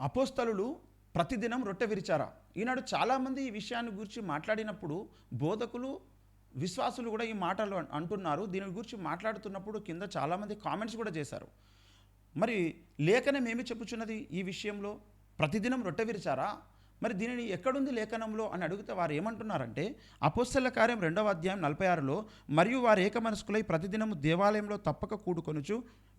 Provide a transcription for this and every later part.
అపోస్తలులు ప్రతిదినం రొట్టె విరిచారా? ఈనాడు చాలామంది ఈ విషయాన్ని గురించి మాట్లాడినప్పుడు బోధకులు విశ్వాసులు కూడా ఈ మాటలు అంటున్నారు. దీని గురించి మాట్లాడుతున్నప్పుడు కింద చాలామంది కామెంట్స్ కూడా చేశారు. మరి లేఖనం ఏమి చెప్పుచున్నది ఈ విషయంలో? ప్రతిదినం రొట్టె విరిచారా? మరి దీనిని ఎక్కడుంది లేఖనంలో అని అడిగితే వారు ఏమంటున్నారంటే అపోస్తల కార్యం రెండవ అధ్యాయం నలభై ఆరులో మరియు వారు ఏక మనస్కులై ప్రతిదినము దేవాలయంలో తప్పక కూడుకొనుచు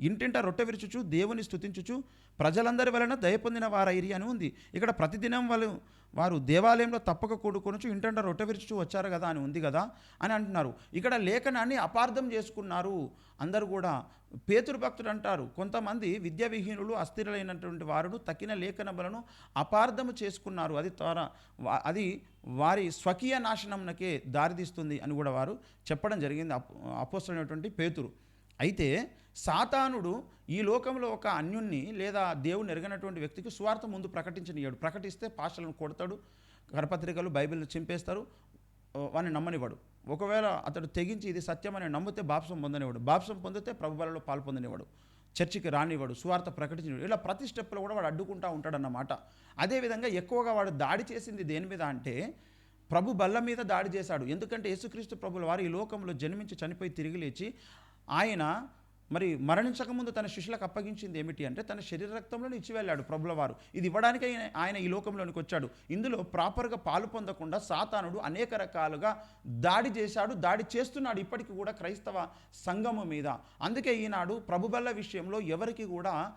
ఇంటింట రొట్టె విరుచుచు దేవుని స్థుతించుచు ప్రజలందరి వలన దయ పొందిన వారైరి అని ఉంది. ఇక్కడ ప్రతిదినం వాళ్ళు వారు దేవాలయంలో తప్పక కూడుకొనొచ్చు ఇంటంట రొట్టె వచ్చారు కదా అని ఉంది కదా అని అంటున్నారు. ఇక్కడ లేఖనాన్ని అపార్థం చేసుకున్నారు. అందరూ కూడా పేతురు భక్తుడు అంటారు కొంతమంది విద్యావిహీనులు అస్థిరలైనటువంటి అస్థిరులైనటువంటి వారు తక్కిన లేఖనములను అపార్థము చేసుకున్నారు. అది ద్వారా అది వారి స్వకీయ నాశనంనకే దారితీస్తుంది అని కూడా వారు చెప్పడం జరిగింది అపో పేతురు. అయితే సాతానుడు ఈ లోకంలో ఒక అన్యుణ్ణి లేదా దేవుని ఎరగనటువంటి వ్యక్తికి స్వార్థ ముందు ప్రకటించనియాడు ప్రకటిస్తే పాషలను కొడతాడు కరపత్రికలు బైబిల్ని చింపేస్తారు వాడిని నమ్మనివాడు ఒకవేళ అతడు తెగించి ఇది సత్యమని నమ్మితే బాప్సం పొందనివాడు బాప్సం పొందితే ప్రభుబలలో పాల్పొందనివాడు చర్చికి రానివాడు సువార్త ప్రకటించినవాడు ఇలా ప్రతి స్టెప్లో కూడా వాడు అడ్డుకుంటా ఉంటాడన్నమాట. అదేవిధంగా ఎక్కువగా వాడు దాడి చేసింది దేని మీద అంటే ప్రభు బల్ల మీద దాడి చేశాడు. ఎందుకంటే యేసుక్రీస్తు ప్రభుల వారు ఈ లోకంలో జన్మించి చనిపోయి తిరిగి లేచి ఆయన మరి మరణించకముందు తన శిష్యులకు అప్పగించింది ఏమిటి అంటే తన శరీర రక్తంలో ఇచ్చి వెళ్ళాడు ప్రభుల వారు. ఇది ఇవ్వడానికి ఆయన- ఆయన ఈ లోకంలోనికి వచ్చాడు. ఇందులో ప్రాపర్గా పాలు పొందకుండా సాతానుడు అనేక రకాలుగా దాడి చేశాడు దాడి చేస్తున్నాడు ఇప్పటికీ కూడా క్రైస్తవ సంఘము మీద. అందుకే ఈనాడు ప్రభుబల్ల విషయంలో ఎవరికి కూడా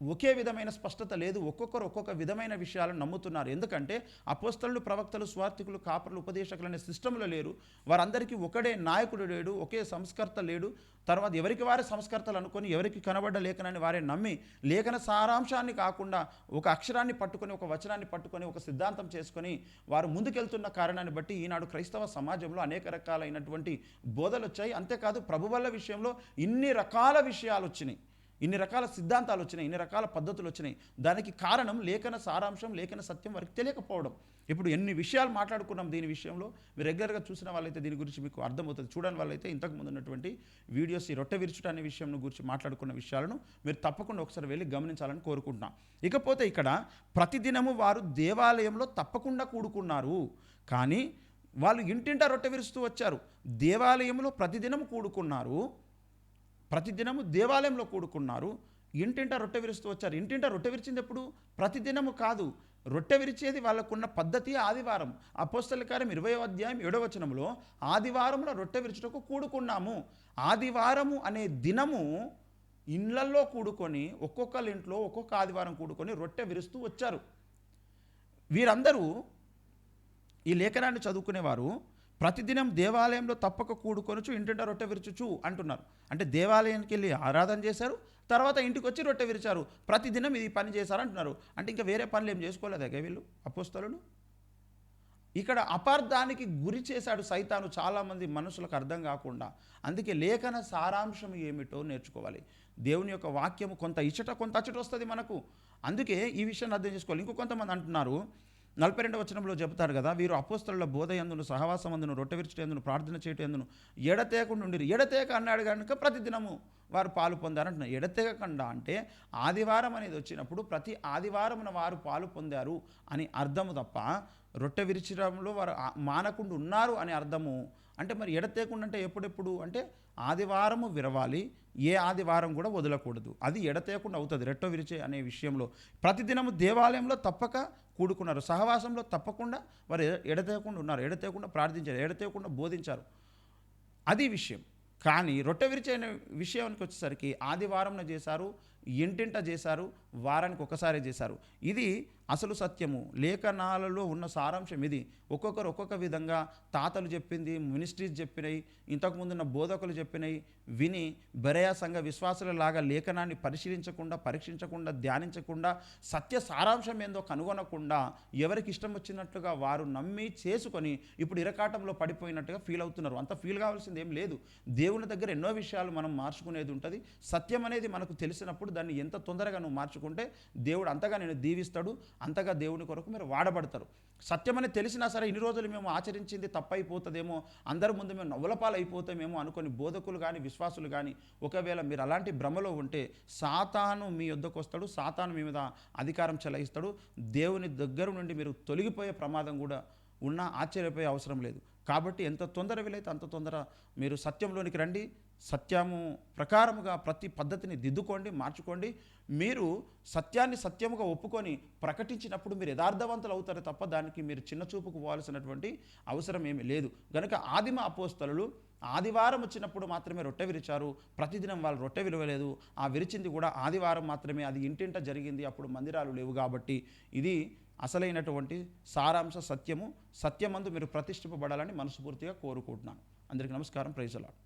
ఒకే విధమైన స్పష్టత లేదు. ఒక్కొక్కరు ఒక్కొక్క విధమైన విషయాలను నమ్ముతున్నారు. ఎందుకంటే అపోస్తలు ప్రవక్తలు స్వార్థికులు కాపరులు ఉపదేశకులు అనే సిస్టంలో లేరు. వారందరికీ ఒకడే నాయకుడు లేడు ఒకే సంస్కర్త లేడు. తర్వాత ఎవరికి వారే సంస్కర్తలు అనుకొని ఎవరికి కనబడ్డ లేఖనాన్ని వారే నమ్మి లేఖన సారాంశాన్ని కాకుండా ఒక అక్షరాన్ని పట్టుకొని ఒక వచనాన్ని పట్టుకొని ఒక సిద్ధాంతం చేసుకొని వారు ముందుకెళ్తున్న కారణాన్ని బట్టి ఈనాడు క్రైస్తవ సమాజంలో అనేక రకాలైనటువంటి బోధలు వచ్చాయి అంతేకాదు ప్రభువల్ల విషయంలో ఇన్ని రకాల విషయాలు వచ్చినాయి ఇన్ని రకాల సిద్ధాంతాలు వచ్చినాయి ఇన్ని రకాల పద్ధతులు వచ్చినాయి. దానికి కారణం లేఖన సారాంశం లేఖన సత్యం వారికి తెలియకపోవడం. ఇప్పుడు ఎన్ని విషయాలు మాట్లాడుకున్నాం దీని విషయంలో? మీరు రెగ్యులర్గా చూసిన వాళ్ళైతే దీని గురించి మీకు అర్థమవుతుంది. చూడని వాళ్ళైతే ఇంతకు ముందు ఉన్నటువంటి వీడియోస్ ఈ రొట్టె విరుచుట అనే విషయం గురించి మాట్లాడుకున్న విషయాలను మీరు తప్పకుండా ఒకసారి వెళ్ళి గమనించాలని కోరుకుంటున్నాం. ఇకపోతే ఇక్కడ ప్రతిదినము వారు దేవాలయంలో తప్పకుండా కూడుకున్నారు. కానీ వాళ్ళు ఇంటింటా రొట్టె విరుస్తూ వచ్చారు. దేవాలయంలో ప్రతిదినం కూడుకున్నారు. ప్రతిదినము దేవాలయంలో కూడుకున్నారు. ఇంటింట రొట్టె విరుస్తూ వచ్చారు. ఇంటింట రొట్టె విరిచింది ఎప్పుడు? ప్రతిదినము కాదు. రొట్టె విరిచేది వాళ్ళకున్న పద్ధతి ఆదివారం. అపోస్తల కార్యం ఇరవై అధ్యాయం ఏడవ వచనంలో ఆదివారంలో రొట్టె విరుచుటకు కూడుకున్నాము. ఆదివారము అనే దినము ఇండ్లల్లో కూడుకొని ఒక్కొక్కళ్ళ ఇంట్లో ఒక్కొక్క ఆదివారం కూడుకొని రొట్టె విరుస్తూ వచ్చారు. వీరందరూ ఈ లేఖనాన్ని చదువుకునేవారు. ప్రతిదినం దేవాలయంలో తప్పక కూడుకొనుచు ఇంటింట రొట్టె విరుచుచు అంటున్నారు. అంటే దేవాలయానికి వెళ్ళి ఆరాధన చేశారు తర్వాత ఇంటికి వచ్చి రొట్టె విరిచారు. ప్రతిదినం ఇది పని చేశారు అంటున్నారు అంటే ఇంకా వేరే పనులు ఏం చేసుకోలేదా వీళ్ళు అపోస్తలు ఇక్కడ అపార్థానికి గురి చేశాడు సైతాను చాలామంది మనుషులకు అర్థం కాకుండా. అందుకే లేఖన సారాంశం ఏమిటో నేర్చుకోవాలి. దేవుని యొక్క వాక్యము కొంత ఇచ్చట కొంత అచ్చట వస్తుంది మనకు. అందుకే ఈ విషయాన్ని అర్థం చేసుకోవాలి. ఇంకో కొంతమంది అంటున్నారు నలభై రెండవ వచనంలో చెబుతారు కదా వీరు అపోస్తల బోధ ఎందును సహవాసం అందును రొట్టె ఎందును ప్రార్థన చేయటం ఎందును ఎడతేయకుండా ఉండిరు. అన్నాడు కనుక ప్రతిదినము వారు పాలు పొందారంటున్నారు ఎడతెగకుండా అంటే ఆదివారం అనేది వచ్చినప్పుడు ప్రతి ఆదివారమున వారు పాలు పొందారు అని అర్థము తప్ప రొట్టె విరిచడంలో వారు మానకుండా ఉన్నారు అని అర్థము అంటే మరి ఎడతేకుండా అంటే ఎప్పుడెప్పుడు? అంటే ఆదివారము విరవాలి ఏ ఆదివారం కూడా వదలకూడదు. అది ఎడతేయకుండా అవుతుంది. రెట్టో విరిచే అనే విషయంలో ప్రతిదినము దేవాలయంలో తప్పక కూడుకున్నారు. సహవాసంలో తప్పకుండా వారు ఎడ- ఎడతేయకుండా ఉన్నారు. ఎడతేయకుండా ప్రార్థించారు. ఎడతేయకుండా బోధించారు. అది విషయం. కానీ రొట్టె విరిచైన విషయానికి వచ్చేసరికి ఆదివారంన చేశారు. ఇంటింట చేశారు వారానికి ఒకసారి చేశారు. ఇది అసలు సత్యము. లేఖనాలలో ఉన్న సారాంశం ఇది. ఒక్కొక్కరు ఒక్కొక్క విధంగా తాతలు చెప్పింది మినిస్ట్రీస్ చెప్పినాయి ఇంతకుముందున్న బోధకులు చెప్పినాయి విని బెరయా సంఘ విశ్వాసులలాగా లేఖనాన్ని పరిశీలించకుండా పరీక్షించకుండా ధ్యానించకుండా సత్య సారాంశం ఏందో కనుగొనకుండా ఎవరికి ఇష్టం వచ్చినట్లుగా వారు నమ్మి చేసుకొని ఇప్పుడు ఇరకాటంలో పడిపోయినట్టుగా ఫీల్ అవుతున్నారు. అంత ఫీల్ కావాల్సింది ఏం లేదు. దేవుని దగ్గర ఎన్నో విషయాలు మనం మార్చుకునేది ఉంటుంది. సత్యం అనేది మనకు తెలిసినప్పుడు దాన్ని ఎంత తొందరగా నువ్వు మార్చుకుంటే దేవుడు అంతగా నేను దీవిస్తాడు అంతగా దేవుని కొరకు మీరు వాడబడతారు. సత్యమని తెలిసినా సరే ఇన్ని రోజులు మేము ఆచరించింది తప్పైపోతుందేమో అందరి ముందు మేము నవ్వులపాలు అయిపోతామేమో అనుకొని బోధకులు కానీ విశ్వాసులు కానీ ఒకవేళ మీరు అలాంటి భ్రమలో ఉంటే సాతాను మీ యొద్దకు వస్తాడు సాతాను మీ మీద అధికారం చెలాయిస్తాడు. దేవుని దగ్గర నుండి మీరు తొలగిపోయే ప్రమాదం కూడా ఉన్నా ఆశ్చర్యపోయే అవసరం లేదు. కాబట్టి ఎంత తొందర వీలైతే అంత తొందర మీరు సత్యంలోనికి రండి. సత్యము ప్రకారముగా ప్రతి పద్ధతిని దిద్దుకోండి మార్చుకోండి. మీరు సత్యాన్ని సత్యముగా ఒప్పుకొని ప్రకటించినప్పుడు మీరు యథార్థవంతులు అవుతారు తప్ప దానికి మీరు చిన్న చూపుకు పోవాల్సినటువంటి అవసరం ఏమీ లేదు. గనుక ఆదిమ అపోస్తలు ఆదివారం వచ్చినప్పుడు మాత్రమే రొట్టె విరిచారు. ప్రతిదినం వాళ్ళు రొట్టె విలువలేదు ఆ విరిచింది కూడా ఆదివారం మాత్రమే. అది ఇంటింట జరిగింది. అప్పుడు మందిరాలు లేవు కాబట్టి. ఇది అసలైనటువంటి సారాంశ సత్యము సత్యమందు మీరు ప్రతిష్ఠింపబడాలని మనస్ఫూర్తిగా కోరుకుంటున్నాను. అందరికీ నమస్కారం. ప్రైజలాడు